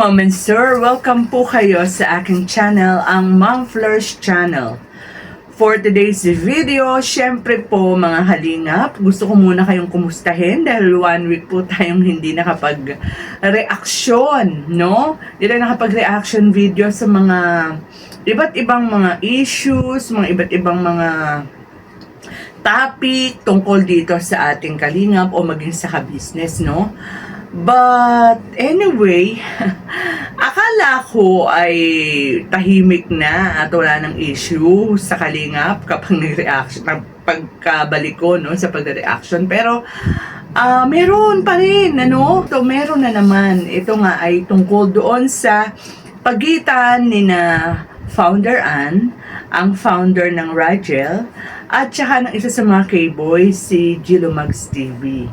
ma'am and sir. Welcome po kayo sa aking channel, ang Mom Fleurs Channel. For today's video, syempre po mga halingap, gusto ko muna kayong kumustahin dahil one week po tayong hindi nakapag-reaksyon, no? Hindi nakapag-reaction video sa mga iba't ibang mga issues, mga iba't ibang mga topic tungkol dito sa ating kalingap o maging sa ka-business, no? But anyway, akala ko ay tahimik na at wala ng issue sa kalingap kapag nag-reaction, pagkabalik ko no, sa pag-reaction. Pero ah meron pa rin, ano? To meron na naman. Ito nga ay tungkol doon sa pagitan ni na founder Ann, ang founder ng Ragel, at saka ng isa sa mga K-boys, si Gilomags TV.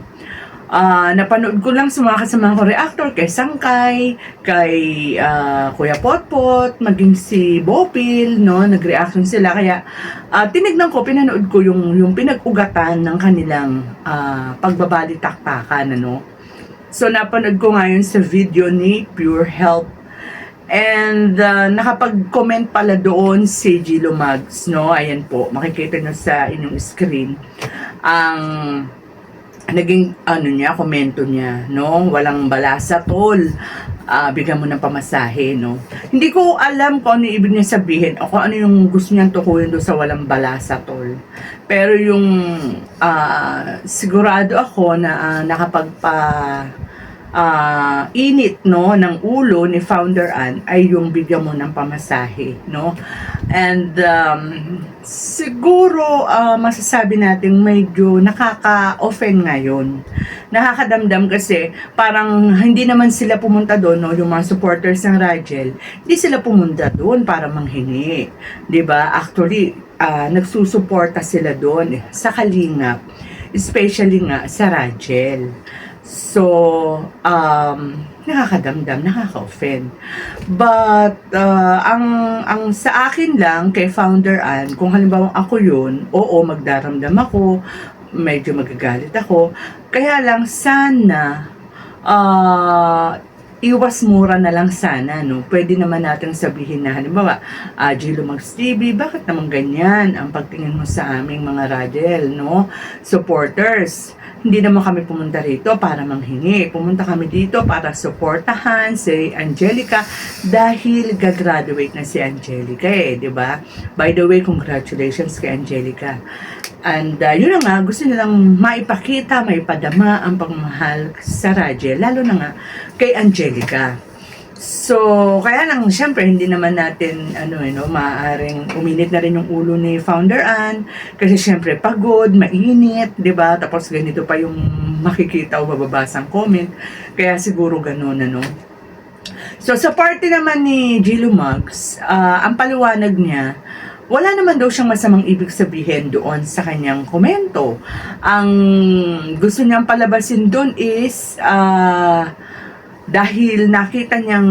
Ah, napanood ko lang sa mga kasama ko reactor kay Sangkay, kay ah, Kuya Potpot, maging si Bopil, no, nag-reaction sila kaya ah, tinignan ko, pinanood ko yung yung pinag-ugatan ng kanilang ah, pagbabalitaktakan, ano. So napanood ko ngayon sa video ni Pure Health And uh, nakapag-comment pala doon si Gilo Mags, no? Ayan po, makikita nyo sa inyong screen. Ang naging ano niya, komento niya, no? Walang balasa tol. Ah, bigyan mo ng pamasahe, no? Hindi ko alam kung ano ibig niya sabihin o kung ano yung gusto niyang tukuyin doon sa walang balasa tol. Pero yung ah, sigurado ako na ah, nakapagpa ah, init no ng ulo ni Founder Ann ay yung bigyan mo ng pamasahe no? And um, siguro ah, masasabi natin medyo nakaka-offend ngayon. Nakakadamdam kasi parang hindi naman sila pumunta doon no? Yung mga supporters ng Ragel hindi sila pumunta doon para manghingi 'di ba? Actually ah, nagsusuporta sila doon sa Kalingap especially nga sa Ragel So, um, nakakadamdam, nakaka-offend. But, uh, ang, ang sa akin lang, kay Founder Ann, kung halimbawa ako yun, oo, magdaramdam ako, medyo magagalit ako. Kaya lang, sana, uh, iwas mura na lang sana, no? Pwede naman natin sabihin na, halimbawa, uh, Gilo Mags TV, bakit naman ganyan ang pagtingin mo sa aming mga radel, no? Supporters hindi naman kami pumunta rito para manghingi. Pumunta kami dito para suportahan si Angelica dahil gagraduate na si Angelica eh, di ba? By the way, congratulations kay Angelica. And uh, yun na nga, gusto nilang maipakita, maipadama ang pagmamahal sa Rajel, lalo na nga kay Angelica. So, kaya lang, syempre, hindi naman natin, ano eh, no, maaaring uminit na rin yung ulo ni Founder Ann. Kasi syempre, pagod, mainit, di ba? Tapos ganito pa yung makikita o mababasang comment. Kaya siguro ganun, ano. So, sa party naman ni Gilo Mugs, uh, ang paliwanag niya, wala naman daw siyang masamang ibig sabihin doon sa kanyang komento. Ang gusto niyang palabasin doon is, uh, dahil nakita niyang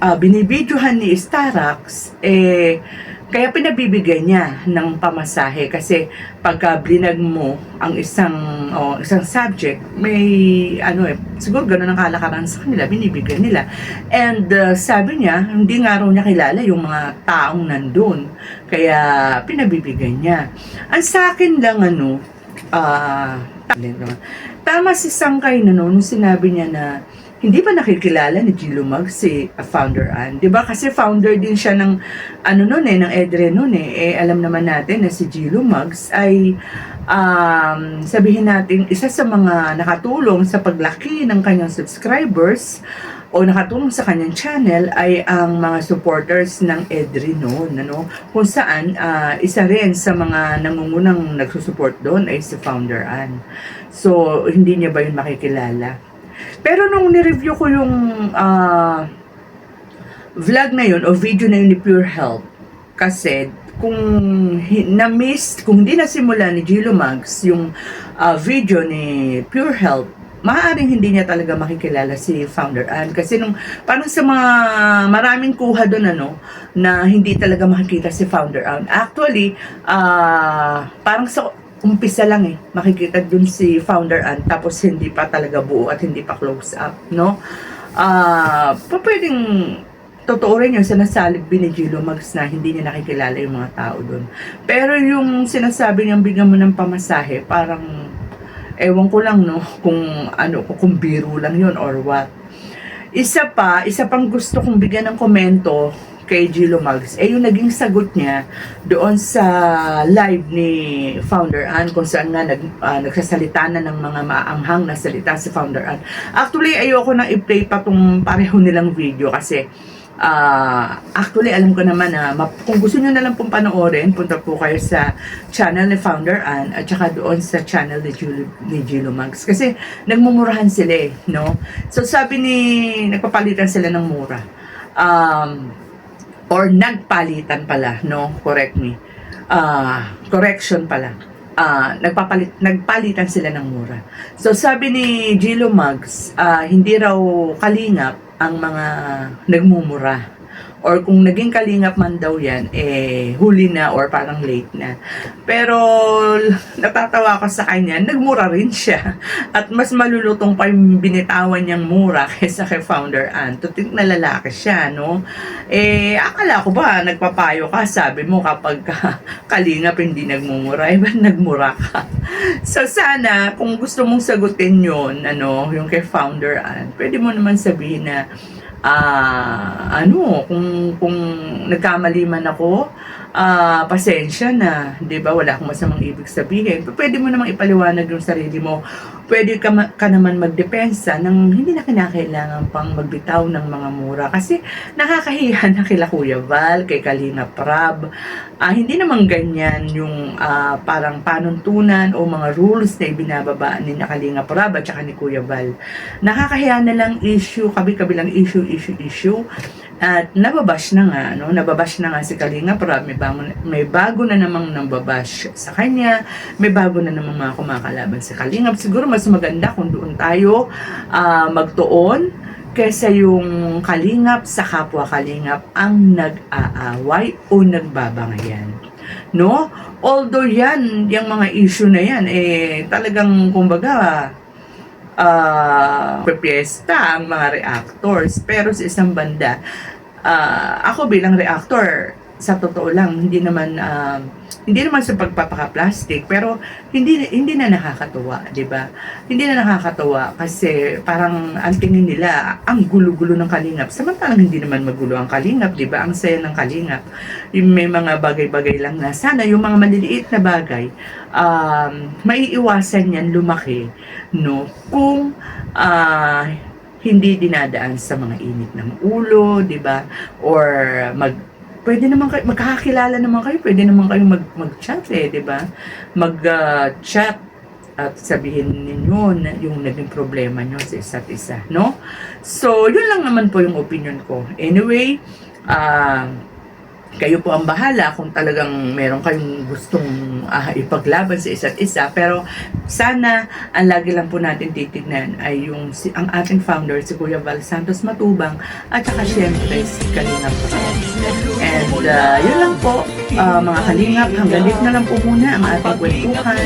uh, binibidyohan ni Starax, eh, kaya pinabibigay niya ng pamasahe kasi pagka blinag mo ang isang o isang subject may ano eh siguro ganoon ang kalakaran sa kanila binibigyan nila. And uh, sabi niya hindi nga raw niya kilala yung mga taong nandun. Kaya pinabibigyan niya. Ang sa akin lang ano uh, tama si Sangkay na noon sinabi niya na hindi pa nakikilala ni Gilo Mag si uh, founder Ann. 'Di ba? Kasi founder din siya ng ano noon eh, ng Edre noon eh. eh. alam naman natin na si Gilo Mugs ay um, sabihin natin isa sa mga nakatulong sa paglaki ng kanyang subscribers o nakatulong sa kanyang channel ay ang mga supporters ng Edri noon, ano? Kung saan uh, isa rin sa mga nangungunang nagsusupport doon ay si Founder Ann. So, hindi niya ba yun makikilala? Pero nung ni-review ko yung uh, vlog na yun o video na yun ni Pure Health, kasi kung na-miss, kung hindi nasimula ni Gilo Mags yung uh, video ni Pure Health, maaaring hindi niya talaga makikilala si Founder Ann. Kasi nung, parang sa mga maraming kuha doon, ano, na hindi talaga makikita si Founder Ann. Actually, uh, parang sa umpisa lang eh. Makikita dun si founder Ann tapos hindi pa talaga buo at hindi pa close up, no? ah, pa pwedeng totoo rin yung sinasalig ni Gilo Mags na hindi niya nakikilala yung mga tao doon. Pero yung sinasabi niyang bigyan mo ng pamasahe, parang ewan ko lang no kung ano kung biro lang yun or what. Isa pa, isa pang gusto kong bigyan ng komento kay Gilo Mags, eh yung naging sagot niya doon sa live ni Founder Ann kung saan nga nag, ah, nagsasalita na ng mga maanghang na salita si Founder Ann. Actually, ayoko nang i-play pa tong pareho nilang video kasi ah, actually alam ko naman na map- kung gusto niyo na lang pong panoorin, punta po kayo sa channel ni Founder Ann at saka doon sa channel ni Gilo, ni Gilo Mags kasi nagmumurahan sila eh, no? So sabi ni, nagpapalitan sila ng mura. Um, or nagpalitan pala, no? Correct me. Ah, correction pala. Ah, nagpapalit nagpalitan sila ng mura. So sabi ni Gilo Mags, ah, hindi raw kalingap ang mga nagmumura. Or kung naging kalingap man daw yan, eh, huli na or parang late na. Pero, natatawa ko sa kanya, nagmura rin siya. At mas malulutong pa yung binitawan niyang mura kaysa kay Founder Ann. Tutik na lalaki siya, no? Eh, akala ko ba, nagpapayo ka, sabi mo kapag ka, kalingap hindi nagmumura, eh, ba't nagmura ka? so, sana, kung gusto mong sagutin yon ano, yung kay Founder Ann, pwede mo naman sabihin na, ah, ano, kung, kung nagkamali man ako, ah, pasensya na, 'di ba? Wala akong masamang ibig sabihin. Pwede mo namang ipaliwanag yung sarili mo. Pwede ka, ma- ka naman magdepensa nang hindi na kinakailangan pang magbitaw ng mga mura kasi nakakahiya na kila Kuya Val, kay Kalina Prab. Ah, hindi naman ganyan yung ah, parang panuntunan o mga rules na ibinababa ni na Kalinga Prab at saka ni Kuya Val. Nakakahiya na lang issue, kabi-kabilang issue, issue, issue. At nababash na nga, no? Nababash na nga si Kalinga Prab. May bago, may bago na namang nambabash sa kanya. May bago na namang mga kumakalaban sa Kalingap. Siguro mas maganda kung doon tayo ah, magtuon kaysa yung Kalingap sa kapwa Kalingap ang nag-aaway o nagbabangayan. No? Although yan, yung mga issue na yan, eh, talagang, kumbaga, ah pepiesta ang mga reactors. Pero sa isang banda, ah, ako bilang reactor, sa totoo lang, hindi naman, ah, hindi naman sa pagpapaka-plastic, pero hindi, hindi na nakakatuwa, di ba? Hindi na nakakatuwa kasi parang ang tingin nila, ang gulo-gulo ng kalingap. Samantalang hindi naman magulo ang kalingap, di ba? Ang saya ng kalingap. Yung may mga bagay-bagay lang na sana yung mga maliliit na bagay, um, maiiwasan yan lumaki, no? Kung ah, hindi dinadaan sa mga init ng ulo, 'di ba? Or mag pwede naman kayo magkakakilala naman kayo, pwede naman kayo mag mag-chat eh, 'di ba? Mag-chat at sabihin ninyo na yung naging problema nyo sa isa't isa, no? So, yun lang naman po yung opinion ko. Anyway, ah kayo po ang bahala kung talagang meron kayong gustong ah, ipaglaban sa isa't isa. Pero sana ang lagi lang po natin titignan ay yung si, ang ating founder, si Kuya Val Santos Matubang at saka syempre si Kalingap. And uh, yun lang po ah, mga Kalingap. Hanggang dito na lang po muna ang ating kwentuhan.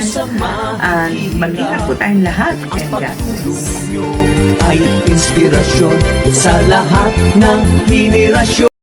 And mag-ingat po tayong lahat. And God ay inspirasyon sa lahat ng henerasyon.